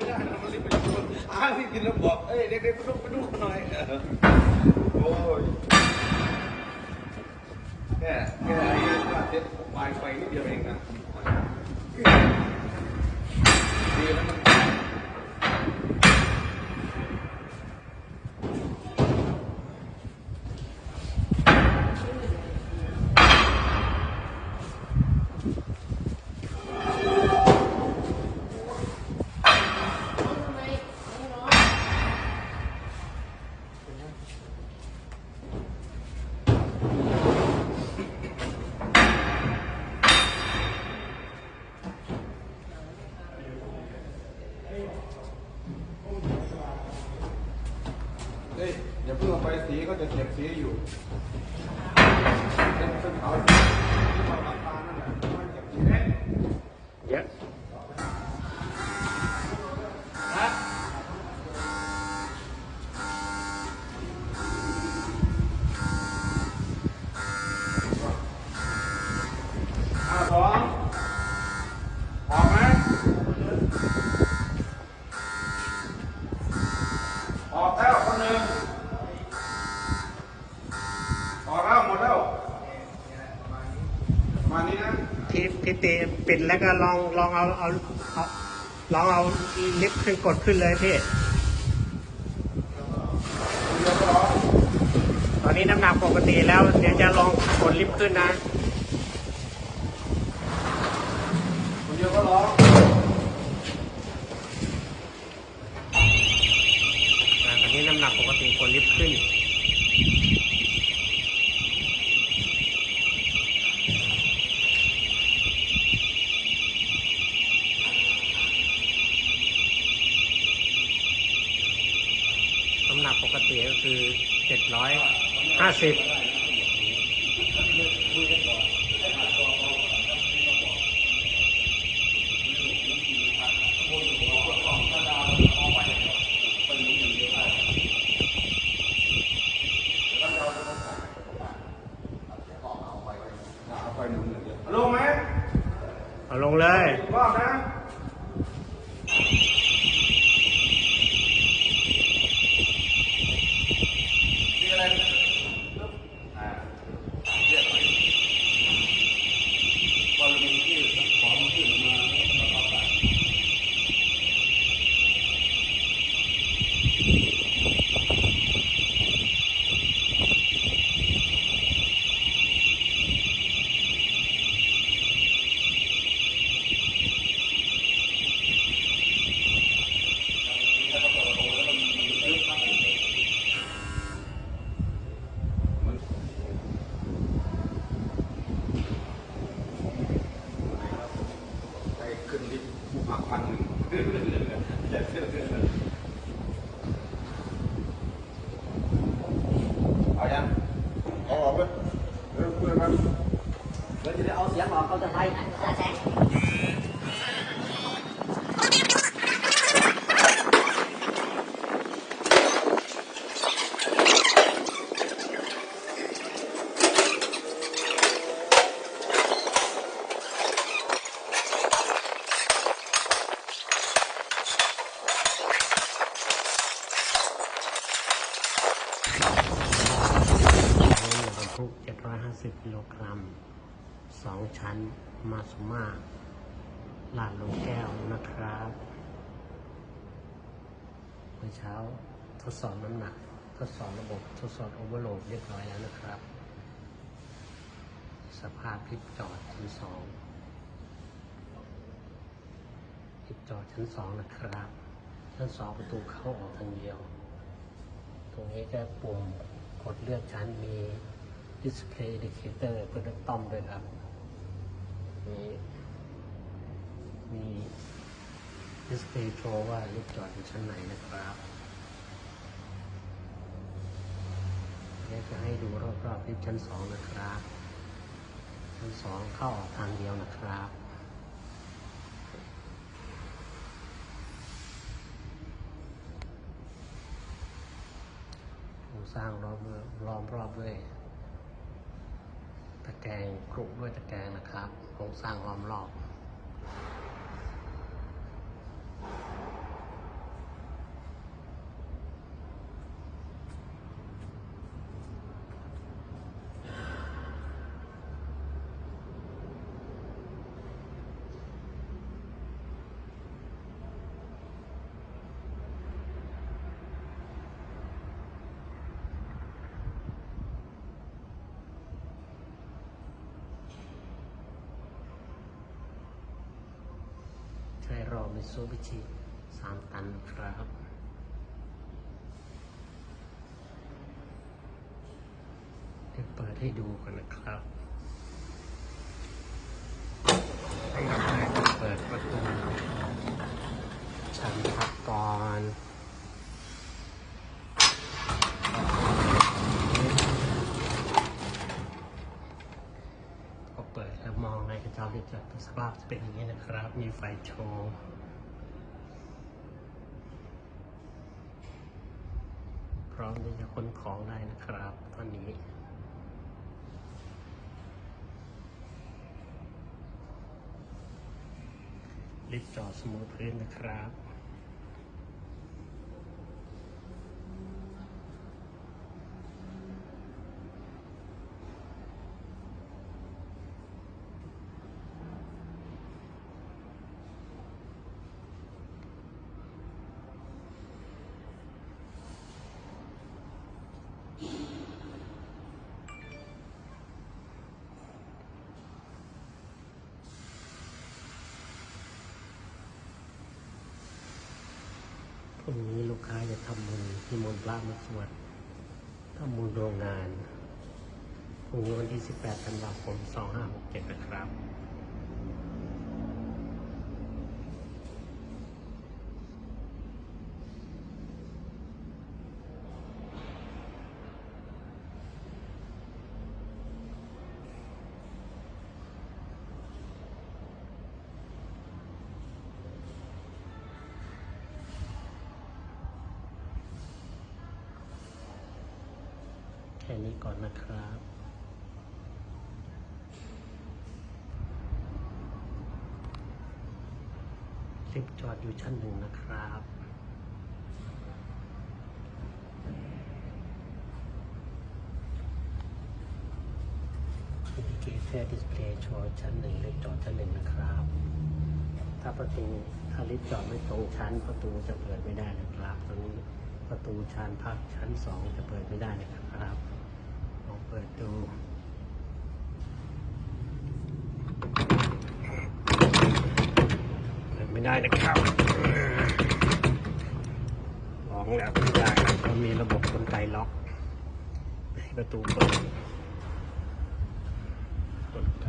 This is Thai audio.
ไม่ได้นะมันรีบไปดูอ้าวพี่กินแล้วบอกเอ้ยเด็กๆไปดูไปดูหน่อยเออโอ้ยแค่แค่ไอ้ว่าเจ็บปลายไฟนิดเดียวเองนะดีแล้วมัน ก็จะเก็บสีอยู่เป็นเป็นเขาที่มาปากตานั่นแหละไม่เก็บสีเอ๊ะ เยอะ ฮะอ่าสองออกไหมออกแล้วคนหนึ่งออกแล้วหมดแล้วประมาณนี้นะ พี่พี่ตีปิดแล้วก็ลองลองเอาเอาเอาลองเอาลิฟต์ขึ้นกดขึ้นเลยพี่เดี๋ยวก็รอตอนนี้น้ำหนักปกติแล้ว เดี๋ยวจะลองกดลิฟต์ขึ้นนะคนเดียวก็รออ่าตอนนี้น้ำหนักปกติกดลิฟต์ขึ้น ปกติก็คือ 750 เสียงออกเขาจะไล่แสงบรรทุก750กิโลกรัม สองชั้นมาสุมาลาดลงแก้วนะครับเมื่อเช้าทดสอบน้ำหนัก ทดสอบระบบทดสอบโอเวอร์โหลดเรียบร้อยแล้วนะครับ สภาพพลิกจอดชั้นสองพลิกจอดชั้นสองนะครับ ชั้นสองประตูเข้าออกทางเดียว ตรงนี้ก็ปุ่มกดเลือกชั้นมี Display Indicator เพื่อเลือกต้อมด้วยครับ มีมี Display โชว์ว่าลิฟต์จอดอยู่ชั้นไหนนะครับเดี๋ยวจะให้ดูรอบๆลิฟต์ชั้นสองนะครับ ชั้นสองเข้าออกทางเดียวนะครับโครงสร้างล้อมล้อมรอบด้วย ตะแกรงครุด้วยตะแกรงนะครับโครงสร้างล้อมรอบ รอมิซูบิชิสามตันครับเดี๋ยวเปิดให้ดูกันนะครับเปิดประตูชั้นพักก่อน พอเปิดแล้วมองในกระจกที่จะสภาพจะเป็นอย่างนี้นะครับ มีไฟโชว์พร้อมที่จะค้นของได้นะครับ ตอนนี้ลิฟต์จอดสมูทพื้นนะครับ รุ่งนี้ลูกค้าจะทำบุญที่มนต์พระมาสวดทำบุญโรงงานพรุ่งนี้วันที่ 18 ธันวาคม 2567 นะครับ นี้ก่อนนะครับลิฟต์จอดอยู่ชั้นหนึ่งนะครับอิเกเตอร์ดิสเพลย์โชว์ชั้นหนึ่งลิฟต์จอดชั้นหนึ่งนะครับ ถ้าประตูถ้าลิฟต์จอดไม่ตรงชั้นประตูจะเปิดไม่ได้นะครับตอนนี้ประตูชั้นพักชั้นสองจะเปิดไม่ได้นะครับ ปิดดูไม่ได้นะครับลองแล้วไม่ได้ก็มีระบบกนไกล็อกประตูเปิดกลไก